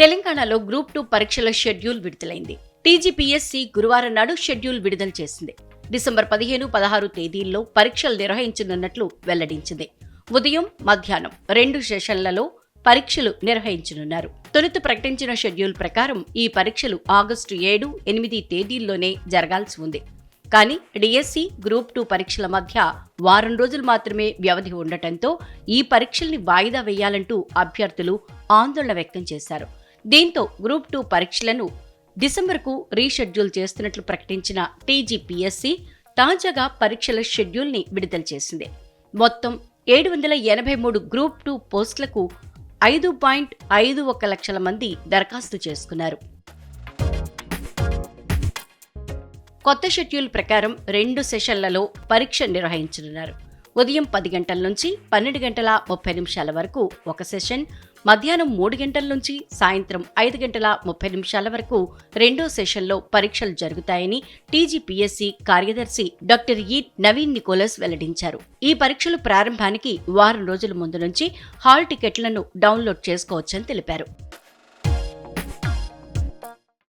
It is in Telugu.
తెలంగాణలో గ్రూప్ టూ పరీక్షల షెడ్యూల్ విడుదలైంది. టీజీపీఎస్సీ గురువారం నాడు షెడ్యూల్ విడుదల చేసింది. డిసెంబర్ పదిహేను పదహారు తేదీల్లో పరీక్షలు నిర్వహించనున్నట్లు వెల్లడించింది. ఉదయం మధ్యాహ్నం రెండు సెషన్లలో పరీక్షలు నిర్వహించనున్నారు. తొలుత ప్రకటించిన షెడ్యూల్ ప్రకారం ఈ పరీక్షలు ఆగస్టు ఏడు ఎనిమిది తేదీల్లోనే జరగాల్సి ఉంది. కానీ డిఎస్సి గ్రూప్ టూ పరీక్షల మధ్య వారం రోజులు మాత్రమే వ్యవధి ఉండటంతో ఈ పరీక్షల్ని వాయిదా వేయాలంటూ అభ్యర్థులు ఆందోళన వ్యక్తం చేశారు. దీంతో గ్రూప్ టూ పరీక్షలను డిసెంబర్కు రీషెడ్యూల్ చేస్తున్నట్లు ప్రకటించిన టీజీపీఎస్సీ తాజాగా పరీక్షల షెడ్యూల్ని విడుదల చేసింది. మొత్తం ఏడు వందల ఎనభై మూడు గ్రూప్ టూ పోస్టులకు ఐదు పాయింట్ ఐదు ఒక లక్షల మంది దరఖాస్తు చేసుకున్నారు. కొత్త షెడ్యూల్ ప్రకారం రెండు సెషన్లలో పరీక్ష నిర్వహించనున్నారు. ఉదయం పది గంటల నుంచి పన్నెండు గంటల ముప్పై నిమిషాల వరకు ఒక సెషన్ మధ్యాహ్నం మూడు గంటల నుంచి సాయంత్రం ఐదు గంటల ముప్పై నిమిషాల వరకు రెండో సెషన్లో పరీక్షలు జరుగుతాయని టీజీపీఎస్సీ కార్యదర్శి డాక్టర్ ఈ నవీన్ నికోలస్ వెల్లడించారు. ఈ పరీక్షలు ప్రారంభానికి వారం రోజుల ముందు నుంచి హాల్ టికెట్లను డౌన్లోడ్ చేసుకోవచ్చని తెలిపారు.